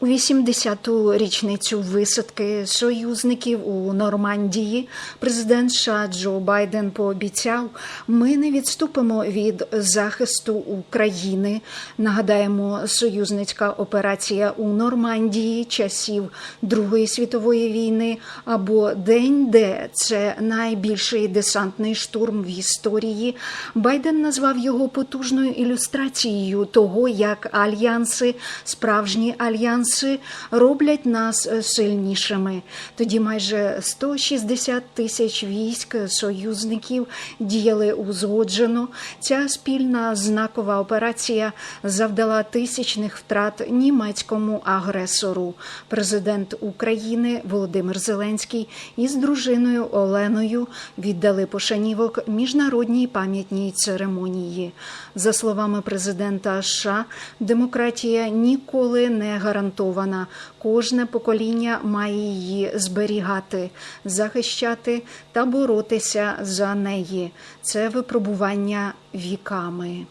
У 80-ту річницю висадки союзників у Нормандії президент США Джо Байден пообіцяв, ми не відступимо від захисту України. Нагадаємо, союзницька операція у Нормандії часів Другої світової війни або День Д це найбільший десантний штурм в історії. Байден назвав його потужною ілюстрацією того, як альянси, справжні альянси роблять нас е, сильнішими. Тоді майже 160 тисяч військ союзників діяли узгоджено. Ця спільна знакова операція завдала тисячних втрат німецькому агресору. Президент України Володимир Зеленський із дружиною Оленою віддали пошанівок міжнародній пам'ятній церемонії. За словами президента США, демократія ніколи не гарантована. Кожне покоління має її зберігати, захищати та боротися за неї. Це випробування віками.